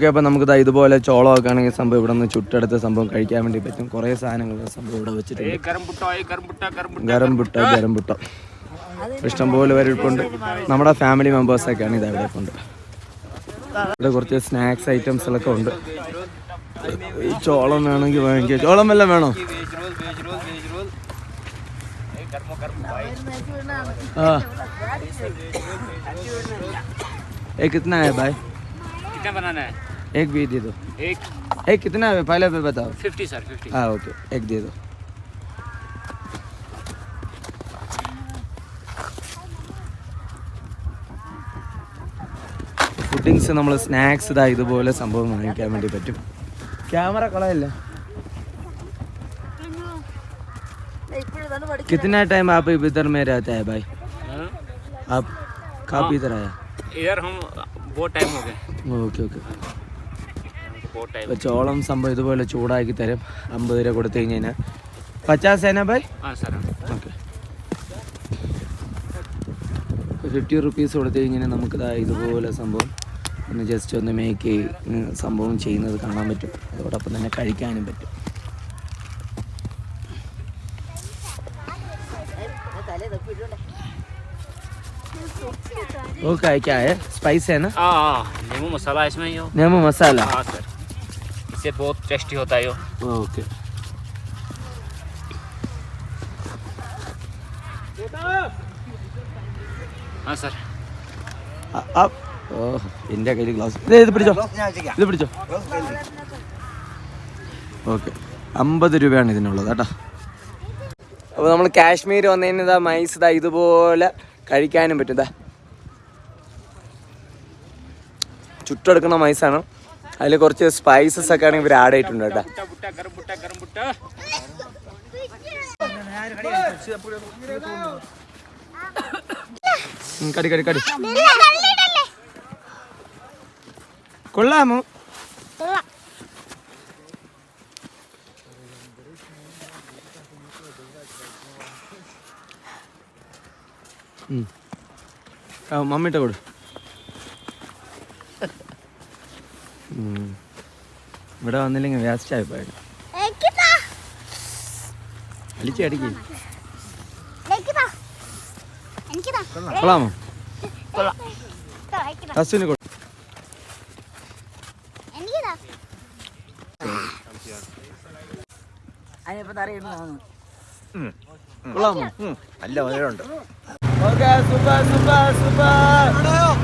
Okay അപ്പോൾ നമുക്ക് ദാ ഇതുപോലെ ചോളമൊക്കെ ആണെങ്കിൽ സംഭവം ഇവിടെ നിന്ന് ചുട്ടെടുത്ത സംഭവം കഴിക്കാൻ വേണ്ടി പറ്റും കുറേ സാധനങ്ങൾ സംഭവം ഇവിടെ വെച്ചിട്ടുണ്ട് गरम बुट्टा है गरम बुट्टा गरम बुट्टा ഗരം പുട്ട ഗരം പുട്ട ഇഷ്ടംപോലെ പേര് ഇരിപ്പുണ്ട് നമ്മുടെ ഫാമിലി മെമ്പേഴ്സൊക്കെയാണ് ഇത് അവിടെ ഉണ്ട് ഇവിടെ കുറച്ച് സ്നാക്സ് ഐറ്റംസുകളൊക്കെ ഉണ്ട് ഈ ചോളം വേണമെങ്കിൽ വാങ്ങിക്കുക ചോളം വല്ലതും വേണോ veg roll veg roll veg roll ए, गरमो गरम भाई हाँ एक कितना है भाई कितना बनाना है एक भी दे दो एक एक कितना है पहले पे बताओ फिफ्टी सर फिफ्टी हाँ ओके एक दे दो ഫുഡിങ്സ് നമ്മൾ സ്നാക്സ് ഇതാ ഇതുപോലെ സംഭവം വാങ്ങിക്കാൻ വേണ്ടി പറ്റും ക്യാമറ കളയല്ല कितना टाइम आप इधर में रहता है भाई आप कब इधर आया इधर हम बहुत टाइम हो गए ഓക്കെ ഓക്കെ बहुत टाइम ഇപ്പോൾ ചോളം സംഭവം ഇതുപോലെ ചൂടാക്കി തരും അമ്പത് രൂപ കൊടുത്തു കഴിഞ്ഞ് കഴിഞ്ഞാൽ പച്ചാസ് ഏനാ ബൈ हाँ सर ഓക്കെ ഫിഫ്റ്റി റുപ്പീസ് കൊടുത്തു കഴിഞ്ഞാൽ നമുക്ക് ദാ ഇതുപോലെ സംഭവം ഒന്ന് ജസ്റ്റ് ഒന്ന് മേക്ക് സംഭവം ചെയ്യുന്നത് കാണാൻ പറ്റും അതോടൊപ്പം തന്നെ കഴിക്കാനും പറ്റും ओके क्या है स्पाइस है ना हाँ हाँ नींबू मसाला इसमें ही हो नींबू मसाला हाँ सर इससे बहुत टेस्टी होता है यो ഓക്കെ हाँ सर ഓ എൻ്റെ കയ്യിൽ ഗ്ലാസ് ഇത് പിടിച്ചോ ഇത് പിടിച്ചോ ഓക്കെ അമ്പത് രൂപയാണ് ഇതിനുള്ളത് കേട്ടോ അപ്പോൾ നമ്മൾ കാശ്മീർ വന്നതിന് ഇതാ മൈസ് ഇതാ ഇതുപോലെ കഴിക്കാനും പറ്റും ഇതാ ചുട്ടെടുക്കുന്ന മൈസാണ് അതിൽ കുറച്ച് സ്പൈസസ് ഒക്കെ ആണെങ്കിൽ ഇവർ ആഡ് ചെയ്തിട്ടുണ്ട് കേട്ടോ. കടി കടി കടി. കൊള്ളാമോ? മമ്മിട്ട കൊടു. ഇവിടെ വന്നില്ലെങ്കിൽ വേസ്റ്റ് ആയി പോയത് അടിച്ച് അടിക്ക് കൊള്ളാമോ? അസുവിന് കൊടു കൊള്ളാമോ? അല്ല മധുരമുണ്ട് ഓക്കെ സൂപ്പർ സൂപ്പർ സൂപ്പർ.